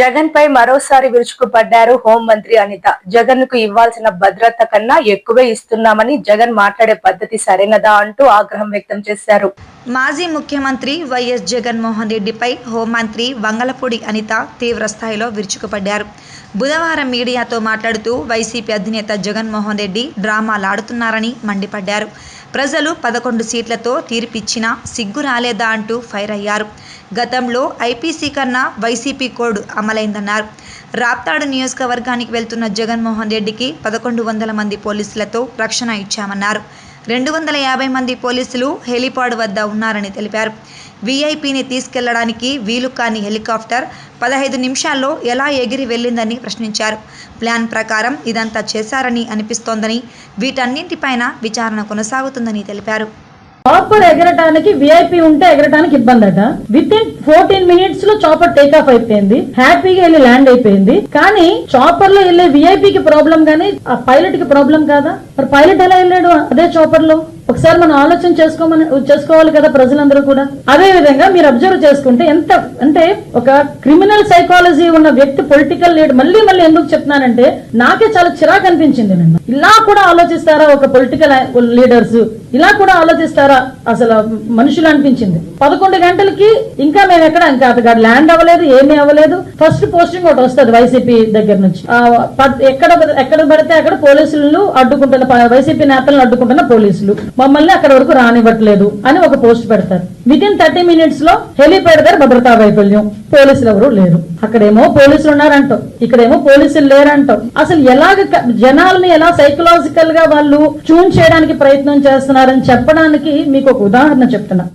జగన్ పై మరోసారి విరుచుకుపడ్డారు హోంమంత్రి అనిత. జగన్కు ఇవ్వాల్సిన భద్రత కన్నా ఎక్కువే ఇస్తున్నామని జగన్ మాట్లాడే పద్ధతి సరైనదా అంటూ ఆగ్రహం వ్యక్తం చేశారు. మాజీ ముఖ్యమంత్రి వైఎస్ జగన్మోహన్ రెడ్డిపై హోంమంత్రి వంగలపూడి అనిత తీవ్ర స్థాయిలో విరుచుకుపడ్డారు. బుధవారం మీడియాతో మాట్లాడుతూ వైసీపీ అధినేత జగన్మోహన్ రెడ్డి డ్రామాలాడుతున్నారని మండిపడ్డారు. ప్రజలు పదకొండు సీట్లతో తీర్పిచ్చినా సిగ్గు రాలేదా అంటూ ఫైర్ అయ్యారు. గతంలో ఐపీసీ కన్నా వైసీపీ కోడ్ అమలైందన్నారు. రాప్తాడు నియోజకవర్గానికి వెళ్తున్న జగన్మోహన్ రెడ్డికి పదకొండు వందల మంది పోలీసులతో రక్షణ ఇచ్చామన్నారు. రెండు వందల యాభై మంది పోలీసులు హెలిపాడ్ వద్ద ఉన్నారని తెలిపారు. వీఐపీని తీసుకెళ్ళడానికి వీలు కాని హెలికాప్టర్ పదహైదు నిమిషాల్లో ఎలా ఎగిరి వెళ్ళిందని ప్రశ్నించారు. ప్లాన్ ప్రకారం ఇదంతా చేశారని అనిపిస్తోందని వీటన్నింటిపైన విచారణ కొనసాగుతుందని తెలిపారు. చాపర్ ఎగరటానికి విఐపి ఉంటే ఎగరటానికి ఇబ్బంది అట విత్ ఇన్ ఫోర్టీన్ మినిట్స్లో చాపర్ టేక్ ఆఫ్ అయిపోయింది హ్యాపీగా వెళ్ళి ల్యాండ్ అయిపోయింది. కానీ చాపర్లో వెళ్ళే విఐపి కి ప్రాబ్లం గానీ ఆ పైలట్కి ప్రాబ్లం కాదా? మరి పైలట్ ఎలా వెళ్ళాడు అదే చాపర్లో? ఒకసారి మనం ఆలోచన చేసుకోమని చేసుకోవాలి కదా ప్రజలందరూ కూడా. అదే విధంగా మీరు అబ్జర్వ్ చేసుకుంటే ఎంత అంటే ఒక క్రిమినల్ సైకాలజీ ఉన్న వ్యక్తి పొలిటికల్ లీడర్ మళ్ళీ మళ్ళీ ఎందుకు చెప్తున్నానంటే నాకే చాలా చిరాకు అనిపించింది నిన్న. ఇలా కూడా ఆలోచిస్తారా ఒక పొలిటికల్ లీడర్స్ ఇలా కూడా ఆలోచిస్తారా? అసలు మనుషులు అనిపించింది. పదకొండు గంటలకి ఇంకా మేము ఎక్కడ? ఇంకా అతగాడు ల్యాండ్ అవ్వలేదు ఏమీ అవ్వలేదు. ఫస్ట్ పోస్టింగ్ ఒకటి వస్తుంది వైసీపీ దగ్గర నుంచి. ఎక్కడ ఎక్కడ పడితే అక్కడ పోలీసులు అడ్డుకుంటున్న వైసీపీ నేతలను అడ్డుకుంటున్న పోలీసులు. మమ్మల్ని అక్కడ వరకు రానివ్వట్లేదు అని ఒక పోస్ట్ పెడతారు. విత్ ఇన్ థర్టీ మినిట్స్లో హెలిపేడ్ దగ్గర భద్రతా వైఫల్యం. పోలీసులు ఎవరు లేరు. అక్కడేమో పోలీసులు ఉన్నారంటాం ఇక్కడేమో పోలీసులు లేరంటాం. అసలు ఎలాగ జనాల్ని ఎలా సైకలాజికల్గా వాళ్ళు ట్యూన్ చేయడానికి ప్రయత్నం చేస్తున్నారని చెప్పడానికి మీకు ఒక ఉదాహరణ చెప్తున్నా.